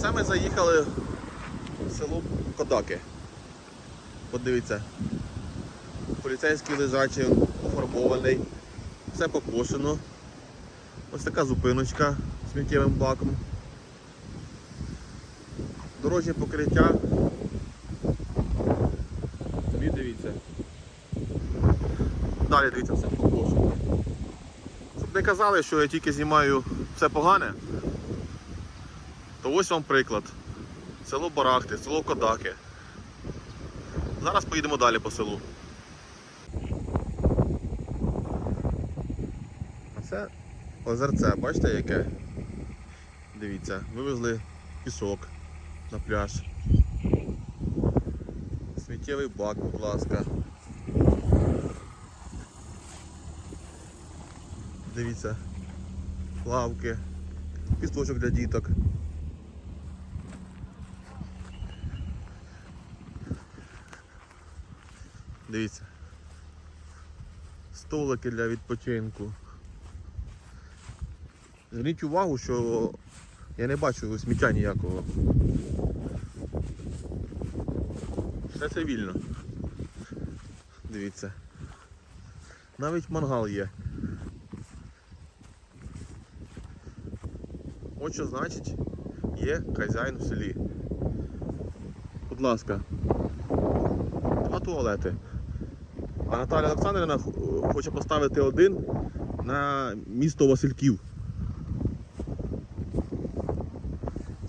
Це ми заїхали в село Кодаки. Подивіться. Поліцейський лежачий, пофарбований, все покошено. Ось така зупиночка з сміттєвим баком. Дорожнє покриття. Самі дивіться. Далі дивіться, все покошено. Щоб не казали, що я тільки знімаю все погане, то ось вам приклад. Село Барахти, село Кодаки. Зараз поїдемо далі по селу. А це озерце, бачите яке? Дивіться, вивезли пісок на пляж. Сміттєвий бак, будь ласка. Дивіться, лавки, пісточок для діток. Дивіться. Столики для відпочинку. Зверніть увагу, що я не бачу сміття ніякого. Все це вільно. Дивіться. Навіть мангал є. От що значить є хазяїн в селі. Будь ласка. Два туалети. А Наталя Олександрівна хоче поставити один на місто Васильків.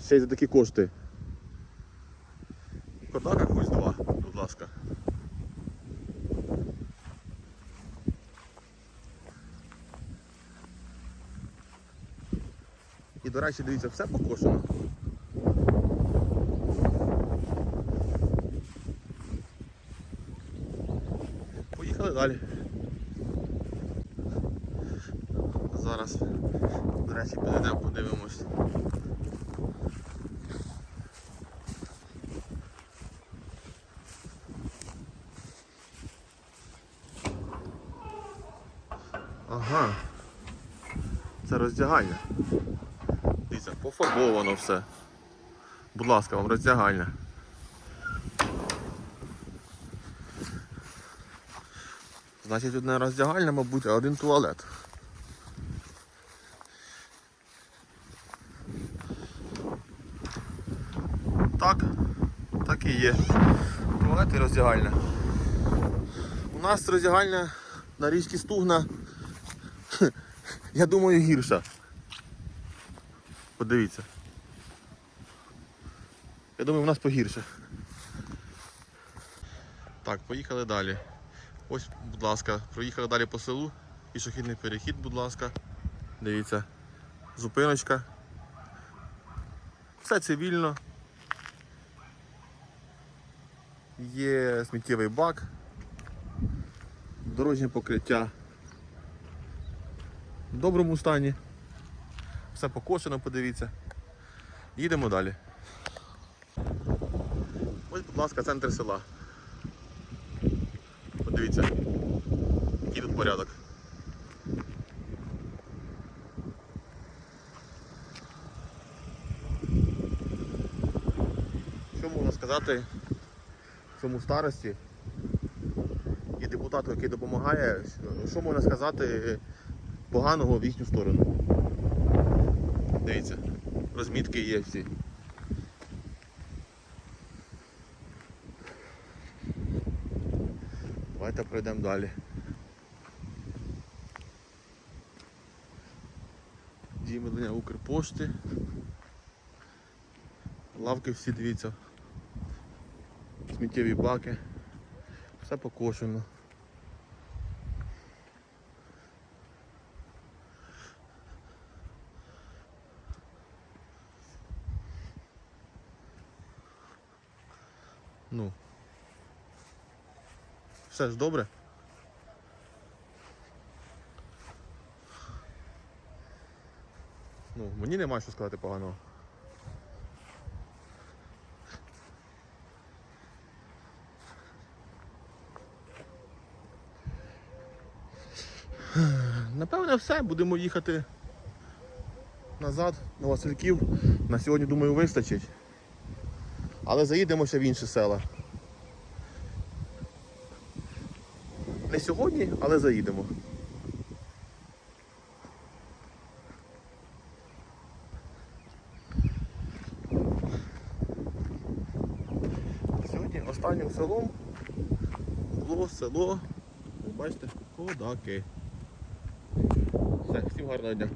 Ще й за такі кошти. Кодаках ось два, будь ласка. І, до речі, дивіться, все покошено. Поїхали далі. Зараз, до речі, підійдемо, подивимось. Ага. Це роздягальня. Дивіться, пофарбовано все. Будь ласка, вам роздягальня. Значить, одне роздягальня, мабуть, а один туалет. Так, так і є. Туалет і роздягальня. У нас роздягальня на річці Стугна, я думаю, гірша. Подивіться. Я думаю, у нас погірше. Так, поїхали далі. Ось, будь ласка, проїхали далі по селу. Пішохідний перехід, будь ласка. Дивіться. Зупиночка. Все цивільно. Є сміттєвий бак. Дорожнє покриття в доброму стані. Все покошено, подивіться. Їдемо далі. Ось, будь ласка, центр села. Подивіться, який тут порядок. Що можна сказати цьому старості і депутату, який допомагає, що можна сказати поганого в їхню сторону? Дивіться, розмітки є всі. Давайте пройдемо далі. Дімлення Укрпошти. Лавки всі дивіться. Сміттєві баки. Все покошено. Ну. Все ж добре? Ну, мені нема що сказати поганого. Напевне, все, будемо їхати назад на Васильків. На сьогодні, думаю, вистачить. Але заїдемо ще в інші села. Не сьогодні, але заїдемо. Сьогодні останнім селом було село, бачите, Кодаки. Все, всім гарного дня.